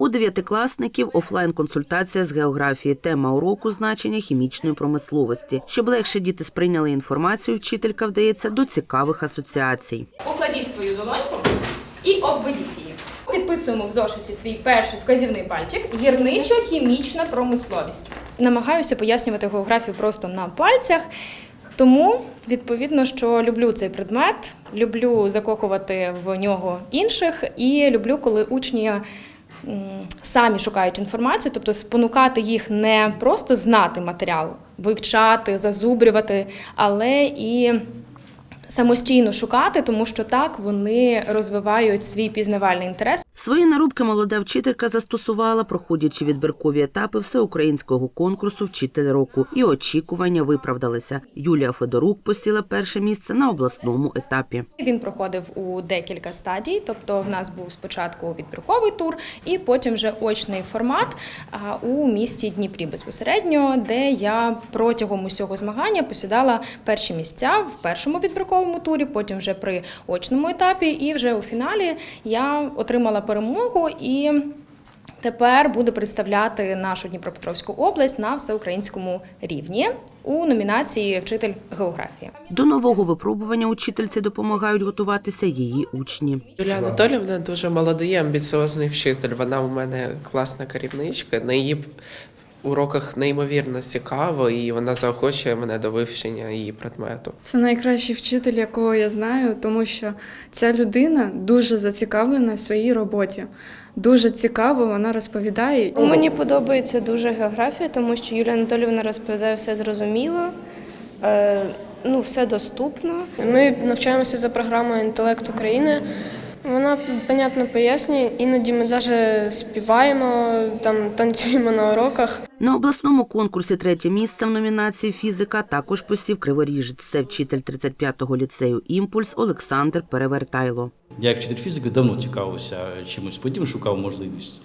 У дев'ятикласників офлайн-консультація з географії. Тема уроку значення хімічної промисловості. Щоб легше діти сприйняли інформацію, вчителька вдається до цікавих асоціацій. Покладіть свою долоньку і обведіть її. Підписуємо в зошиті свій перший вказівний пальчик гірничо-хімічна промисловість. Намагаюся пояснювати географію просто на пальцях. Тому відповідно, що люблю цей предмет, люблю закохувати в нього інших і люблю, коли учні самі шукають інформацію, тобто спонукати їх не просто знати матеріал, вивчати, зазубрювати, але і самостійно шукати, тому що так вони розвивають свій пізнавальний інтерес. Свої наробки молода вчителька застосувала, проходячи відбіркові етапи всеукраїнського конкурсу Вчитель року, і очікування виправдалися. Юлія Федорук посіла перше місце на обласному етапі. Він проходив у декілька стадій. Тобто, в нас був спочатку відбірковий тур, і потім вже очний формат у місті Дніпрі безпосередньо, де я протягом усього змагання посідала перші місця в першому відбірковому турі, потім вже при очному етапі, і вже у фіналі я отримала перемогу і. Тепер буде представляти нашу Дніпропетровську область на всеукраїнському рівні у номінації Вчитель географії. До нового випробування учительці допомагають готуватися її учні. Юлія Анатолівна дуже молодий, амбіціозний вчитель. Вона у мене класна керівничка. На її уроках неймовірно цікаво, і вона заохочує мене до вивчення її предмету. Це найкращий вчитель, якого я знаю, тому що ця людина дуже зацікавлена в своїй роботі. Дуже цікаво вона розповідає. Мені подобається дуже географія, тому що Юлія Анатолівна розповідає все зрозуміло, е, ну, все доступно. Ми навчаємося за програмою Інтелект України. Вона понятно пояснює, іноді ми навіть співаємо, там танцюємо на уроках. На обласному конкурсі третє місце в номінації фізика також посів криворіжець. Це вчитель 35-го ліцею Імпульс Олександр Перевертайло. Я як вчитель фізики давно цікавився чимось потім шукав можливість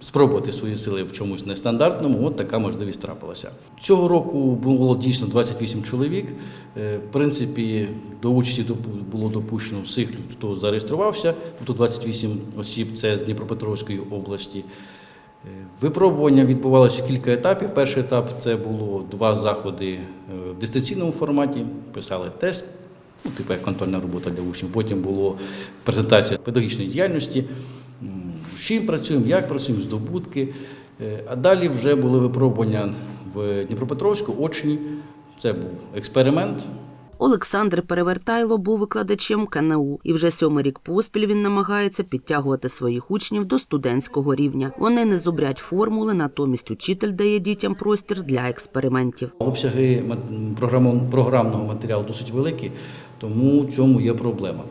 спробувати свої сили в чомусь нестандартному. От така можливість трапилася. Цього року було дійсно 28 чоловік. Е, В принципі, до участі було допущено всіх, хто зареєструвався. Тобто 28 осіб це з Дніпропетровської області. Е, Випробування відбувалося в кілька етапів. Перший етап це було два заходи е, в дистанційному форматі. Писали тест, ну, типу як контрольна робота для учнів. Потім було презентація педагогічної діяльності, з чим працюємо, як працюємо, здобутки. Е, А далі вже були випробування в Дніпропетровську, очні. Це був експеримент. Олександр Перевертайло був викладачем КНУ, і вже сьомий рік поспіль він намагається підтягувати своїх учнів до студентського рівня. Вони не зубрять формули, натомість учитель дає дітям простір для експериментів. Обсяги програмного матеріалу досить великі, тому в цьому є проблема.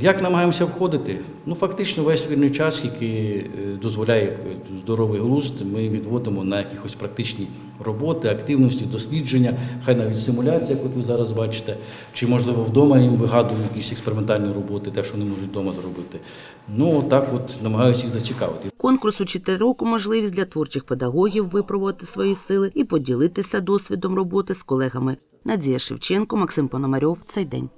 Як намагаємося входити? Ну, фактично, весь вільний час, який е, дозволяє е, здоровий глузд, ми відводимо на якихось практичні роботи, активності, дослідження, хай навіть симуляція, як ви зараз бачите, чи, можливо, вдома їм вигадують якісь експериментальні роботи, те, що вони можуть вдома зробити. Ну, так от намагаюся їх зацікавити. Конкурс «Учитель року» – можливість для творчих педагогів випробувати свої сили і поділитися досвідом роботи з колегами. Надія Шевченко, Максим Пономарьов. Цей день.